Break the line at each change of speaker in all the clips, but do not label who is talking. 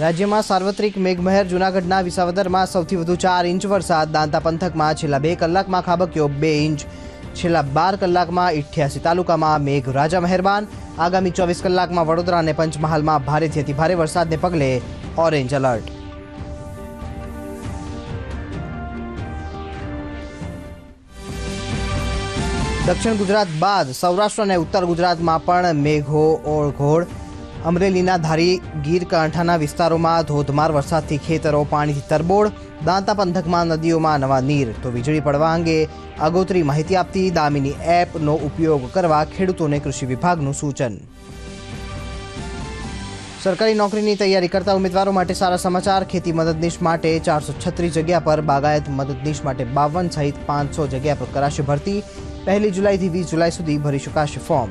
રાજ્યમાં સાર્વત્રિક મેઘમહેર જૂનાગઢના વિસાવદરમાં સૌથી વધુ ચાર ઇંચ વરસાદ. દાંતા પંથકમાં છેલ્લા બે કલાકમાં ખાબક્યો બે ઇંચ. છેલ્લા બાર કલાકમાં ઇઠ્યાસી તાલુકામાં મેઘ રાજા મહેરબાન. આગામી ચોવીસ કલાકમાં વડોદરા અને પંચમહાલમાં ભારેથી અતિભારે વરસાદને પગલે ઓરેન્જ એલર્ટ. દક્ષિણ ગુજરાત બાદ સૌરાષ્ટ્ર અને ઉત્તર ગુજરાતમાં પણ મેઘો ઓળઘોળ. અમરેલીના ધારી ગીર કાંઠાના વિસ્તારોમાં ધોધમાર વરસાદથી ખેતરો, પાણીથી તરબોળ, દાંતા પંથકમાં નદીઓમાં નવા નીર. તો વીજળી પડવા અંગે આગોતરી માહિતી આપતી દામિની એપનો ઉપયોગ કરવા ખેડૂતોને કૃષિ વિભાગનું સૂચન. સરકારી નોકરીની તૈયારી કરતા ઉમેદવારો માટે સારા સમાચાર. ખેતી મદદનીશ માટે ચારસો છત્રીસ જગ્યા પર, બાગાયત મદદનીશ માટે બાવન સહિત પાંચસો જગ્યા પર કરાશે ભરતી. પહેલી જુલાઈથી વીસ જુલાઈ સુધી ભરી શકાશે ફોર્મ.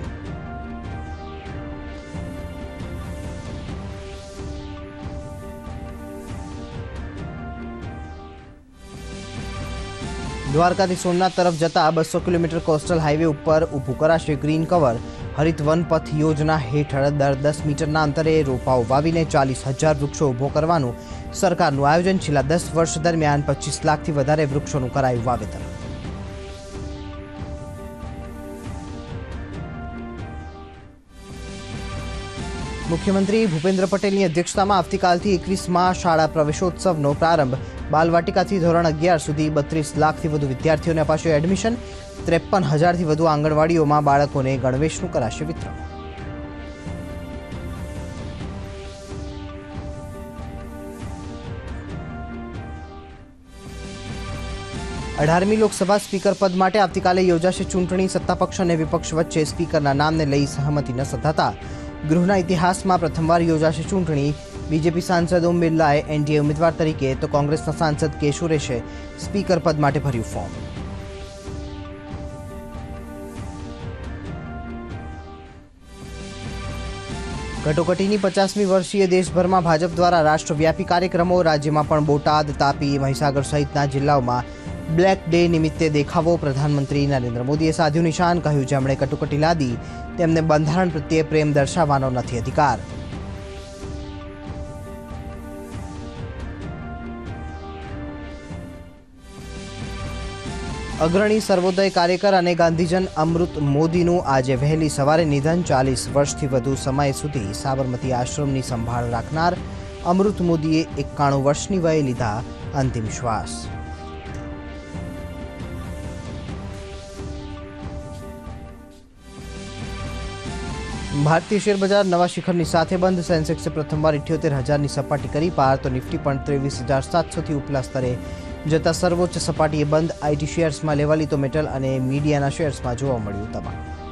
દ્વારકાથી સોમનાથ તરફ જતા બસો કિલોમીટર કોસ્ટલ હાઈવે ઉપર ઊભું કરાશે ગ્રીન કવર. હરિત વન પથ યોજના હેઠળ દર દસ મીટરના અંતરે રોપાઓ વાવીને ચાલીસ હજાર વૃક્ષો ઊભો કરવાનું સરકારનું આયોજન. છેલ્લા દસ વર્ષ દરમિયાન પચીસ લાખથી વધારે વૃક્ષોનું કરાયું વાવેતર. મુખ્યમંત્રી ભૂપેન્દ્ર પટેલની અધ્યક્ષતામાં આવતીકાલથી એકવીસમાં શાળા પ્રવેશોત્સવનો પ્રારંભ. બાલવાટિકાથી ધોરણ અગિયાર સુધી બત્રીસ લાખથી વધુ વિદ્યાર્થીઓને અપાશે એડમિશન. ત્રેપન હજારથી વધુ આંગણવાડીઓમાં બાળકોને ગણવેશનું કરાશે વિતરણ. અઢારમી લોકસભા સ્પીકર પદ માટે આવતીકાલે યોજાશે ચૂંટણી. સત્તાપક્ષ અને વિપક્ષ વચ્ચે સ્પીકરના નામને લઈ સહમતિ ન થતા ગૃહના ઇતિહાસમાં પ્રથમવાર યોજાશે ચૂંટણી. બીજેપી સાંસદ ઓમ બિરલાએ એનડીએ ઉમેદવાર તરીકે તો કોંગ્રેસના સાંસદ કેશુ રેશે સ્પીકર પદ માટે ભર્યું ફોર્મ. કટોકટીની પચાસમી વર્ષીય દેશભરમાં ભાજપ દ્વારા રાષ્ટ્રવ્યાપી કાર્યક્રમો, રાજ્યમાં પણ બોટાદ, તાપી, મહીસાગર સહિતના જિલ્લાઓમાં બ્લેક ડે નિમિત્તે દેખાવો. પ્રધાનમંત્રી નરેન્દ્ર મોદીએ સાધ્યું નિશાન કહ્યું, જેમણે કટોકટી લાદી, તેમને બંધારણ પ્રત્યે પ્રેમ દર્શાવવાનો નથી અધિકાર. અગ્રણી સર્વોદય કાર્યકર અને ગાંધીજન અમૃત મોદીનું આજે વહેલી સવારે નિધન. ચાલીસ વર્ષથી વધુ સમય સુધી સાબરમતી આશ્રમની સંભાળ રાખનાર અમૃત મોદીએ એકાણું વર્ષની વયે લીધા અંતિમ શ્વાસ. ભારતીય શેર બજાર નવા શિખરની સાથે બંધ. સેન્સેક્સે પ્રથમવાર ઇઠ્યોતેર હજારની સપાટી કરી. પાર તો નિફ્ટી પણ ત્રેવીસ હજાર સાતસોથી ઉપલા સ્તરે જતા સર્વોચ્ચ સપાટીએ બંધ આઈટી શેર્સમાં લેવાલી તો મેટલ અને મીડિયાના શેર્સમાં જોવા મળ્યું તમામ.